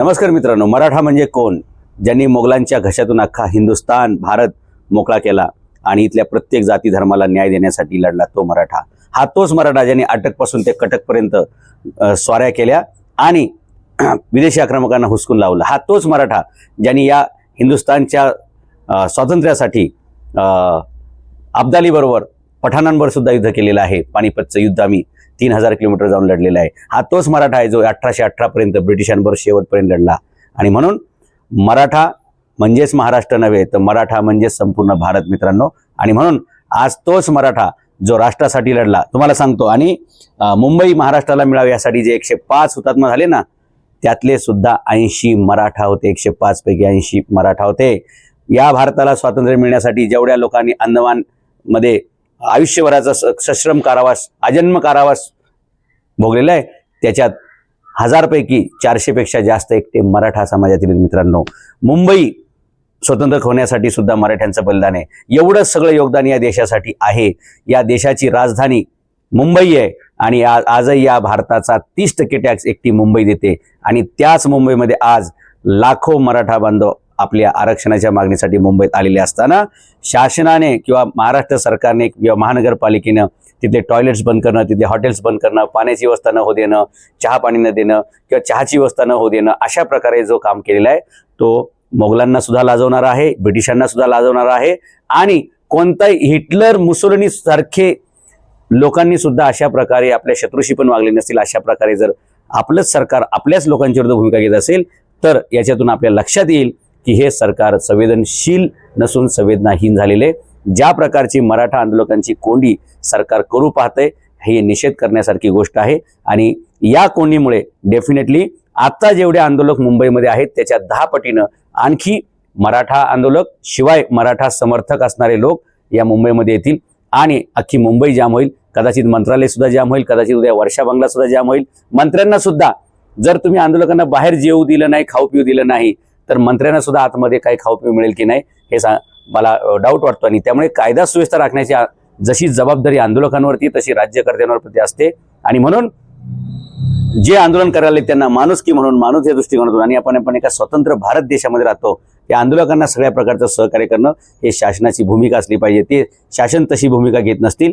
नमस्कार मित्रांनो मराठा म्हणजे कोण? ज्यांनी मोगलांच्या घशातून अख्खा हिंदुस्तान भारत मोकळा केला आणि इथल्या प्रत्येक जाती धर्माला न्याय देण्यासाठी लढला तो मराठा. हा तोच मराठा ज्यांनी अटकपासून ते कटकपर्यंत स्वाऱ्या केल्या आणि विदेशी आक्रमकांना हुसकून लावलं. हा तोच मराठा ज्यांनी या हिंदुस्तानच्या स्वातंत्र्यासाठी अब्दालीबरोबर पठाणांवर सुद्धा युद्ध केलेलं आहे. पानिपतचं युद्ध आम्ही तीन हजार किलोमीटर जाऊन लढलेला आहे. हा तोच मराठा आहे जो अठराशे अठरापर्यंत ब्रिटिशांबरोबर शेवटपर्यंत लढला. आणि म्हणून मराठा म्हणजेच महाराष्ट्र नव्हे तर मराठा म्हणजेच संपूर्ण भारत मित्रांनो. आणि म्हणून आज तोच मराठा जो राष्ट्रासाठी लढला तुम्हाला सांगतो. आणि मुंबई महाराष्ट्राला मिळावी यासाठी जे एकशे पाच हुतात्मा झाले ना त्यातले सुद्धा ऐंशी मराठा होते. एकशे पाच पैकी ऐंशी मराठा होते. या भारताला स्वातंत्र्य मिळण्यासाठी जेवढ्या लोकांनी अंदमानमध्ये आयुष्यभराचा स- सश्रम कारावास अजन्म कारावास भोगलेला आहे. त्याच्यात हजारपैकी चारशेपेक्षा जास्त एकटे मराठा समाजातील मित्रांनो. मुंबई स्वतंत्र होण्यासाठी सुद्धा मराठ्यांचं बलिदान आहे. एवढं सगळं योगदान या देशासाठी आहे. या देशाची राजधानी मुंबई आहे आणि आज आजही या भारताचा तीस टक्के टॅक्स एकटी मुंबई देते. आणि त्याच मुंबईमध्ये आज लाखो मराठा बांधव आपल्या आरक्षणाच्या मागणीसाठी मुंबईत आलेले असताना शासनाने किंवा महाराष्ट्र सरकारने किंवा महानगरपालिकेनं तिथे टॉयलेट्स बंद करणं तिथे हॉटेल्स बंद करणं पाण्याची व्यवस्था न हो देणं चहा पाणी न देणं किंवा चहाची व्यवस्था न हो देणं अशा प्रकारे जो काम केलेला आहे तो मोगलांना सुद्धा लाजवणार आहे ब्रिटिशांना सुद्धा लाजवणार आहे आणि कोणताही हिटलर मुसोलिनी सारखे लोकांनी सुद्धा अशा प्रकारे आपल्या शत्रूशी पण वागले नसतील अशा प्रकारे जर आपलंच सरकार आपल्याच लोकांच्या विरुद्ध भूमिका घेत असेल तर याच्यातून आपल्या लक्षात येईल की हे सरकार संवेदनशील नसून संवेदनाहीन झालेले ज्या प्रकारची मराठा आंदोलकांची कोंडी सरकार करू पाहतंय हे निषेध करण्यासारखी गोष्ट आहे. आणि या कोंडीमुळे डेफिनेटली आता जेवढे आंदोलक मुंबईमध्ये आहेत त्याच्या दहा पटीनं आणखी मराठा आंदोलक शिवाय मराठा समर्थक असणारे लोक या मुंबईमध्ये येतील. आणि अख्खी मुंबई जाम होईल. कदाचित मंत्रालय सुद्धा जाम होईल. कदाचित उद्या वर्षा बंगला सुद्धा जाम होईल. मंत्र्यांना सुद्धा जर तुम्ही आंदोलकांना बाहेर जेऊ दिलं नाही खाऊ पिऊ दिलं नाही तर मंत्र्यांना सुद्धा आतमध्ये काही खाऊ पिऊ मिळेल की नाही हे सा मला डाऊट वाटतो. आणि त्यामुळे कायदा सुव्यवस्था राखण्याची जशी जबाबदारी आंदोलकांवरती तशी राज्यकर्त्यांवरती असते. आणि म्हणून जे आंदोलन करायला त्यांना त्यांना माणुसकी म्हणून माणूस या दृष्टिकोनातून आणि आपण आपण एका स्वतंत्र भारत देशामध्ये राहतो या आंदोलकांना सगळ्या प्रकारचं सहकार्य करणं हे शासनाची भूमिका असली पाहिजे. ते शासन तशी भूमिका घेत नसतील.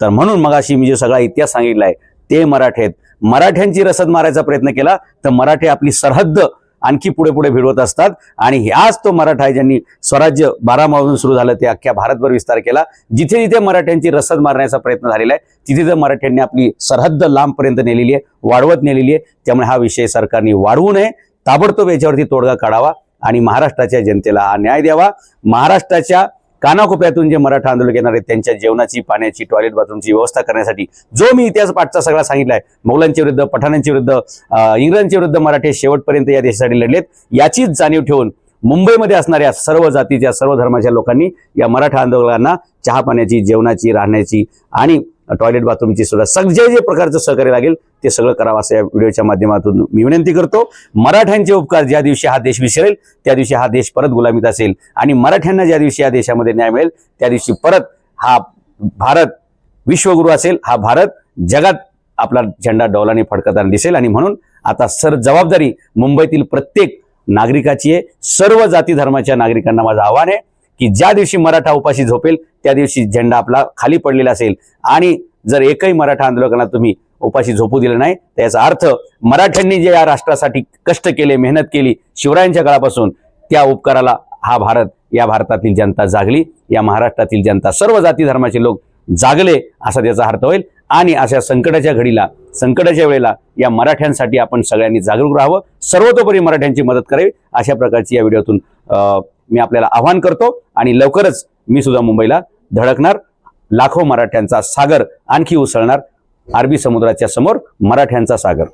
तर म्हणून मगाशी मी जो सगळा इतिहास सांगितलाय ते मराठे आहेत मराठ्यांची रसद मारायचा प्रयत्न केला तर मराठे आपली सरहद्द आणखी पुढे पुढे भिडवत असतात. आणि ह्याच तो मराठा आहे ज्यांनी स्वराज्य बारामाहून सुरू झालं ते अख्ख्या भारतभर विस्तार केला. जिथे जिथे मराठ्यांची रसद मारण्याचा प्रयत्न झालेला आहे तिथे जर मराठ्यांनी आपली सरहद्द लांबपर्यंत नेलेली आहे वाढवत नेलेली आहे. त्यामुळे हा विषय सरकारने वाढवू नये. ताबडतोब याच्यावरती तोडगा काढावा आणि महाराष्ट्राच्या जनतेला हा न्याय द्यावा. महाराष्ट्राच्या कानाकोपऱ्यातून जे मराठा आंदोलक येणार आहेत त्यांच्या जेवणाची पाण्याची टॉयलेट बाथरूमची व्यवस्था करण्यासाठी जो मी इतिहास पाठचा सगळा सांगितलाय मोगलांच्या विरुद्ध पठाणांच्या विरुद्ध इंग्रजांच्या विरुद्ध मराठे शेवटपर्यंत या देशासाठी लढलेत. याचीच जाणीव ठेवून मुंबईमध्ये असणाऱ्या सर्व जातीच्या सर्व धर्माच्या लोकांनी या मराठा आंदोलकांना चहा पाण्याची जेवणाची राहण्याची आणि टॉयलेट बाथरूमची सुद्धा सगळे जे प्रकारचं सहकार्य लागेल ते सगळं करावं असं या व्हिडिओच्या माध्यमातून मी विनंती करतो. मराठ्यांचे उपकार ज्या दिवशी हा देश विसरेल त्या दिवशी हा देश परत गुलामीत असेल. आणि मराठ्यांना ज्या दिवशी या देशामध्ये न्याय मिळेल त्या दिवशी परत हा भारत विश्वगुरू असेल हा भारत जगात आपला झेंडा डौलाने फडकताना दिसेल. आणि म्हणून आता सर जबाबदारी मुंबईतील प्रत्येक नागरिकाची आहे. सर्व जाती धर्माच्या नागरिकांना माझं आव्हान आहे. की ज्या दिवशी मराठा उपाशी झोपेल त्या दिवशी झेंडा आपला खाली पडलेला असेल. आणि जर एकही मराठा आंदोलकांना तुम्ही उपाशी झोपू दिलं नाही तर याचा अर्थ मराठ्यांनी जे या राष्ट्रासाठी कष्ट केले मेहनत केली शिवरायांच्या काळापासून त्या उपकाराला हा भारत या भारतातील जनता जागली या महाराष्ट्रातील जनता सर्व जाती धर्माचे लोक जागले असा त्याचा अर्थ होईल. आणि अशा संकटाच्या घडीला संकटाच्या वेळेला या मराठ्यांसाठी आपण सगळ्यांनी जागरूक राहावं. सर्वतोपरी मराठ्यांची मदत करावी. अशा प्रकारची या व्हिडिओतून अं, मी आपल्याला आव्हान करतो आणि लवकरच मी सुद्धा मुंबईला धडकणार. लाखो मराठ्यांचा सागर आणखी उसळणार. अरबी समुद्राच्या समोर मराठ्यांचा सागर.